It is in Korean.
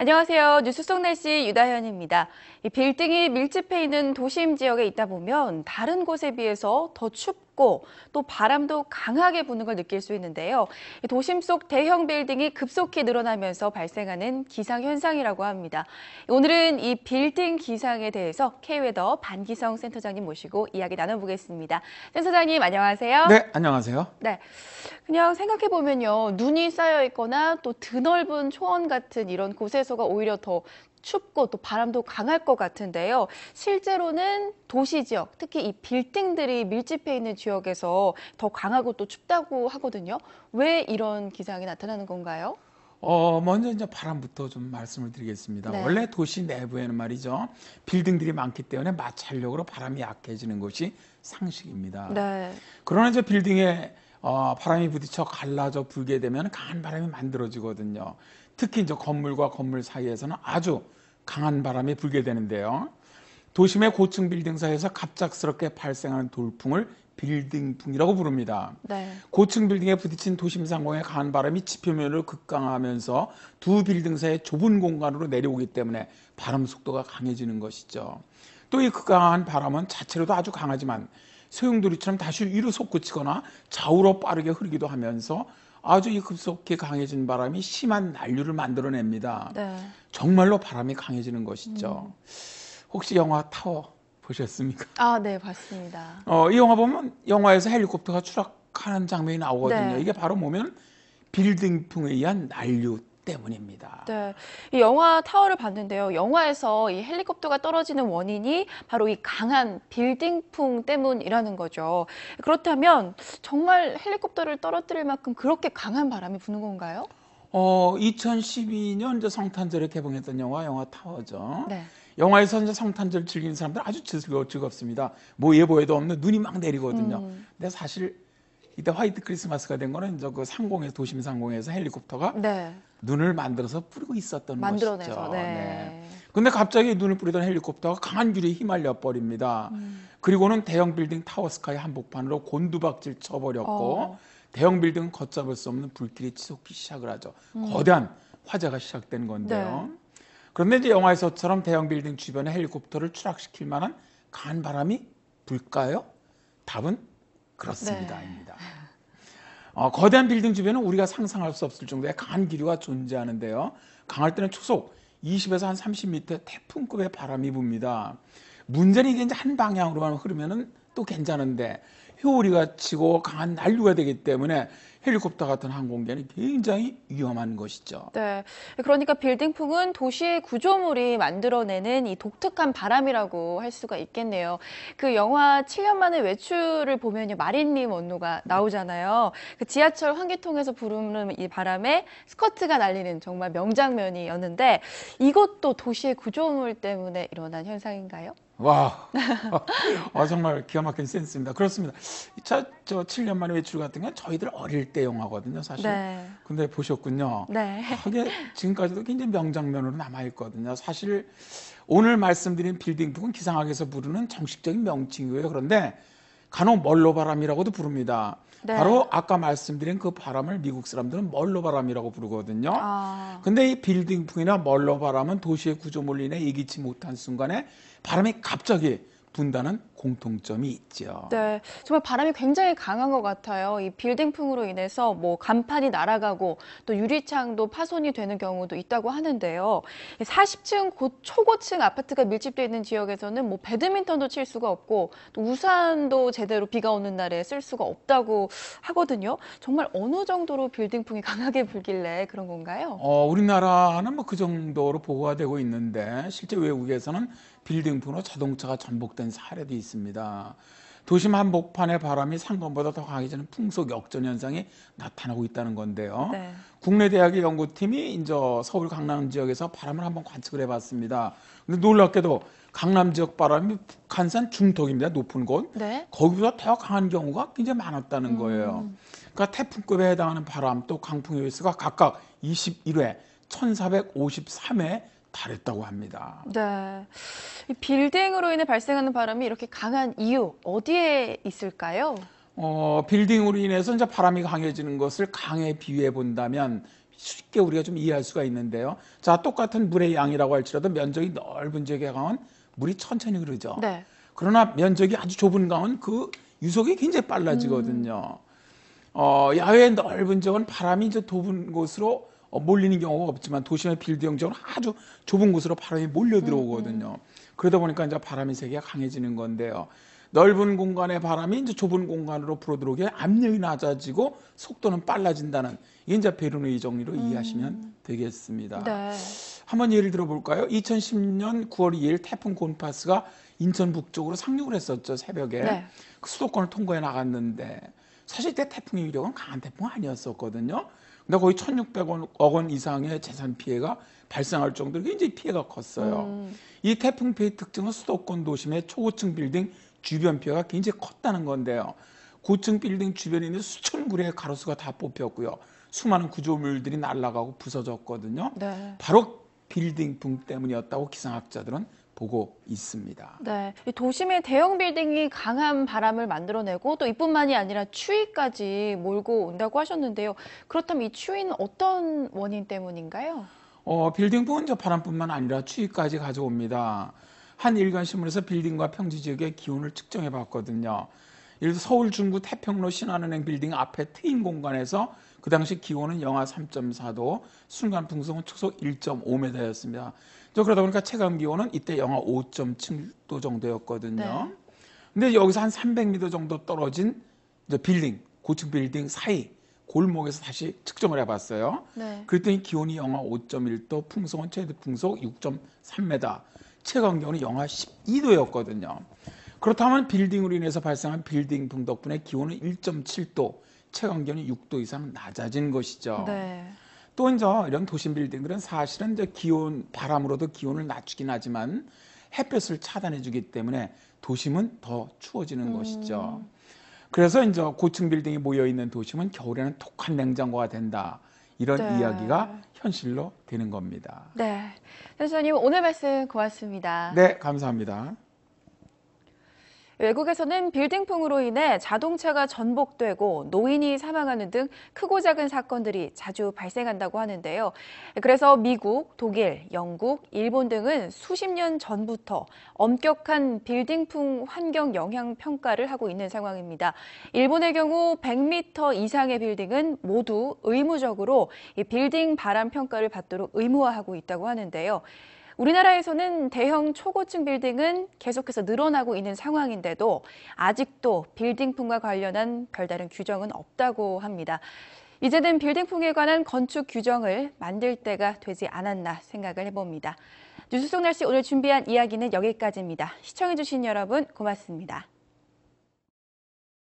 안녕하세요. 뉴스 속 날씨 유다현입니다. 이 빌딩이 밀집해 있는 도심 지역에 있다 보면 다른 곳에 비해서 더 춥고 또 바람도 강하게 부는 걸 느낄 수 있는데요. 이 도심 속 대형 빌딩이 급속히 늘어나면서 발생하는 기상 현상이라고 합니다. 오늘은 이 빌딩 기상에 대해서 K웨더 반기성 센터장님 모시고 이야기 나눠보겠습니다. 센터장님 안녕하세요. 네, 안녕하세요. 네. 그냥 생각해 보면요. 눈이 쌓여 있거나 또 드넓은 초원 같은 이런 곳에서가 오히려 더 춥고 또 바람도 강할 것 같은데요. 실제로는 도시 지역, 특히 이 빌딩들이 밀집해 있는 지역 에서 더 강하고 또 춥다고 하거든요. 왜 이런 기상이 나타나는 건가요? 어, 먼저 이제 바람부터 좀 말씀을 드리겠습니다. 네. 원래 도시 내부에는 말이죠. 빌딩들이 많기 때문에 마찰력으로 바람이 약해지는 것이 상식입니다. 네. 그러나 이제 빌딩에 어, 바람이 부딪혀 갈라져 불게 되면 강한 바람이 만들어지거든요. 특히 이제 건물과 건물 사이에서는 아주 강한 바람이 불게 되는데요. 도심의 고층 빌딩 사이에서 갑작스럽게 발생하는 돌풍을 빌딩풍이라고 부릅니다. 네. 고층 빌딩에 부딪힌 도심 상공의 강한 바람이 지표면으로 급강하면서 두 빌딩 사이의 좁은 공간으로 내려오기 때문에 바람 속도가 강해지는 것이죠. 또 이 극강한 바람은 자체로도 아주 강하지만 소용돌이처럼 다시 위로 솟구치거나 좌우로 빠르게 흐르기도 하면서 아주 이 급속히 강해진 바람이 심한 난류를 만들어냅니다. 네. 정말로 바람이 강해지는 것이죠. 혹시 영화 타워 보셨습니까? 아, 네, 봤습니다. 어, 이 영화 보면 영화에서 헬리콥터가 추락하는 장면이 나오거든요. 네. 이게 바로 보면 빌딩풍에 의한 난류 때문입니다. 네, 이 영화 타워를 봤는데요. 영화에서 이 헬리콥터가 떨어지는 원인이 바로 이 강한 빌딩풍 때문이라는 거죠. 그렇다면 정말 헬리콥터를 떨어뜨릴 만큼 그렇게 강한 바람이 부는 건가요? 어, 2012년 이제 성탄절에 개봉했던 영화 영화 타워죠. 네. 영화에서 이제 성탄절 즐기는 사람들 아주 즐거, 즐겁습니다. 뭐 예보에도 없는 눈이 막 내리거든요. 음. 근데 사실 이때 화이트 크리스마스가 된 거는 이제 그 상공에서 도심 상공에서 헬리콥터가 네. 눈을 만들어서 뿌리고 있었던 만들어내서. 것이죠. 네. 근데 갑자기 눈을 뿌리던 헬리콥터가 강한 균에 휘말려 버립니다. 음. 그리고는 대형 빌딩 타워스카이 한복판으로 곤두박질 쳐버렸고 어. 대형 빌딩은 걷잡을 수 없는 불길이 치솟기 시작을 하죠. 거대한 화재가 시작된 건데요. 음. 네. 그런데 이제 영화에서처럼 대형 빌딩 주변에 헬리콥터를 추락시킬 만한 강한 바람이 불까요? 답은 그렇습니다입니다. 어, 거대한 빌딩 주변은 우리가 상상할 수 없을 정도의 강한 기류가 존재하는데요. 강할 때는 초속 20에서 한 30m 태풍급의 바람이 붑니다. 문제는 이게 이제 한 방향으로만 흐르면은 또 괜찮은데 효리가 치고 강한 난류가 되기 때문에 헬리콥터 같은 항공기는 굉장히 위험한 것이죠. 네. 그러니까 빌딩풍은 도시의 구조물이 만들어내는 이 독특한 바람이라고 할 수가 있겠네요. 그 영화 7년 만에 외출을 보면요. 마린님 원노가 나오잖아요. 그 지하철 환기통에서 부르는 이 바람에 스커트가 날리는 정말 명장면이었는데 이것도 도시의 구조물 때문에 일어난 현상인가요? 와, 아, 정말 기가 막힌 센스입니다. 그렇습니다. 저, 저 7년 만에 외출 같은 건 저희들 어릴 때 영화거든요, 사실. 네. 근데 보셨군요. 네. 이게 지금까지도 굉장히 명장면으로 남아있거든요. 사실 오늘 말씀드린 빌딩풍은 기상학에서 부르는 정식적인 명칭이고요. 그런데 간혹 멀로바람이라고도 부릅니다. 네. 바로 아까 말씀드린 그 바람을 미국 사람들은 멀로바람이라고 부르거든요. 아, 근데 이 빌딩풍이나 멀로바람은 도시의 인해 예기치 못한 순간에 바람이 갑자기 분다는 공통점이 있죠. 네. 정말 바람이 굉장히 강한 것 같아요. 이 빌딩풍으로 인해서 뭐 간판이 날아가고 또 유리창도 파손이 되는 경우도 있다고 하는데요. 40층 고, 초고층 아파트가 밀집되어 있는 지역에서는 뭐 배드민턴도 칠 수가 없고 또 우산도 제대로 비가 오는 날에 쓸 수가 없다고 하거든요. 정말 어느 정도로 빌딩풍이 강하게 불길래 그런 건가요? 어, 우리나라는 뭐 그 정도로 보고가 되고 있는데 실제 외국에서는 빌딩풍으로 자동차가 전복된 사례도 있습니다. 도심 한복판의 바람이 상권보다 더 강해지는 풍속 역전 현상이 나타나고 있다는 건데요. 네. 국내 대학의 연구팀이 이제 서울 강남 지역에서 바람을 한번 관측을 해봤습니다. 근데 놀랍게도 강남 지역 바람이 북한산 중턱입니다. 높은 곳. 네. 거기보다 더 강한 경우가 굉장히 많았다는 거예요. 음. 그러니까 태풍급에 해당하는 바람 또 강풍의 횟수가 각각 21회, 1453회 달했다고 합니다. 네. 이 빌딩으로 인해 발생하는 바람이 이렇게 강한 이유 어디에 있을까요? 어, 빌딩으로 인해서 이제 바람이 강해지는 것을 강에 비유해 본다면 쉽게 우리가 좀 이해할 수가 있는데요. 자, 똑같은 물의 양이라고 할지라도 면적이 넓은 지역에 강은 물이 천천히 흐르죠. 네. 그러나 면적이 아주 좁은 강은 그 유속이 굉장히 빨라지거든요. 어, 야외의 넓은 지역은 바람이 이제 좁은 곳으로 어, 몰리는 경우가 없지만 도심의 빌딩 지역은 아주 좁은 곳으로 바람이 몰려 들어오거든요. 그러다 보니까 이제 바람의 세기가 강해지는 건데요. 넓은 공간의 바람이 이제 좁은 공간으로 불어 들어오게 압력이 낮아지고 속도는 빨라진다는 이제 베르누이 정리로 이해하시면 되겠습니다. 네. 한번 예를 들어볼까요? 2010년 9월 2일 태풍 곤파스가 인천 북쪽으로 상륙을 했었죠 새벽에 네. 그 수도권을 통과해 나갔는데 사실 때 태풍의 위력은 강한 태풍 아니었었거든요. 근데 거의 1,600억 원 이상의 재산 피해가 발생할 정도로 굉장히 피해가 컸어요. 음. 이 태풍 피해 특징은 수도권 도심의 초고층 빌딩 주변 피해가 굉장히 컸다는 건데요. 고층 빌딩 주변에 있는 수천 그루의 가로수가 다 뽑혔고요. 수많은 구조물들이 날아가고 부서졌거든요. 네. 바로 빌딩풍 때문이었다고 기상학자들은 보고 있습니다. 네. 이 도심의 대형 빌딩이 강한 바람을 만들어내고 또 이뿐만이 아니라 추위까지 몰고 온다고 하셨는데요. 그렇다면 이 추위는 어떤 원인 때문인가요? 어, 빌딩풍은 저 바람뿐만 아니라 추위까지 가져옵니다. 한 일간 신문에서 빌딩과 평지 지역의 기온을 측정해 봤거든요. 예를 들어 서울 중구 태평로 신한은행 빌딩 앞에 트인 공간에서 그 당시 기온은 영하 3.4도, 순간 풍속은 초속 1.5m였습니다. 저 그러다 보니까 체감 기온은 이때 영하 5.7도 정도였거든요. 네. 근데 여기서 한 300m 정도 떨어진 빌딩, 고층 빌딩 사이 골목에서 다시 측정을 해봤어요. 네. 그랬더니 기온이 영하 5.1도, 풍속은 최대 풍속 6.3m, 최강 기온이 영하 12도였거든요. 그렇다면 빌딩으로 인해서 발생한 빌딩풍 덕분에 기온은 1.7도, 최강 기온이 6도 이상 낮아진 것이죠. 네. 또 이제 이런 도심 빌딩들은 사실은 이제 기온 바람으로도 기온을 낮추긴 하지만 햇볕을 차단해주기 때문에 도심은 더 추워지는 것이죠. 그래서 이제 고층 빌딩이 모여 있는 도심은 겨울에는 독한 냉장고가 된다. 이런 네. 이야기가 현실로 되는 겁니다. 네. 선생님 오늘 말씀 고맙습니다. 네, 감사합니다. 외국에서는 빌딩풍으로 인해 자동차가 전복되고 노인이 사망하는 등 크고 작은 사건들이 자주 발생한다고 하는데요. 그래서 미국, 독일, 영국, 일본 등은 수십 년 전부터 엄격한 빌딩풍 환경 영향 평가를 하고 있는 상황입니다. 일본의 경우 100m 이상의 빌딩은 모두 의무적으로 이 빌딩 바람 평가를 받도록 의무화하고 있다고 하는데요. 우리나라에서는 대형 초고층 빌딩은 계속해서 늘어나고 있는 상황인데도 아직도 빌딩풍과 관련한 별다른 규정은 없다고 합니다. 이제는 빌딩풍에 관한 건축 규정을 만들 때가 되지 않았나 생각을 해봅니다. 뉴스 속 날씨 오늘 준비한 이야기는 여기까지입니다. 시청해주신 여러분 고맙습니다.